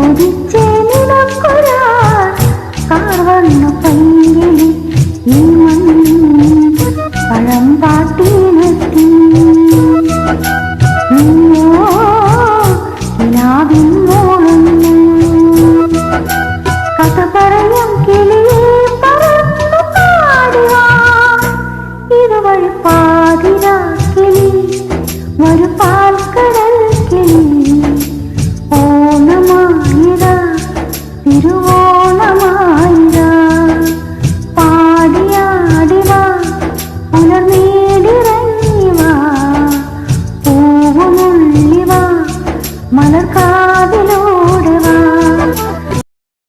ഉദിച്ചേ കിളിയെ പറന്നു പാടുവാ. ഇതുവഴി പാടി തിരുവോണമായിരാ. പാടിയാടിവാ പുലർനേടിറങ്ങിവാ. പൂവുമുള്ളിവാ മലർക്കാ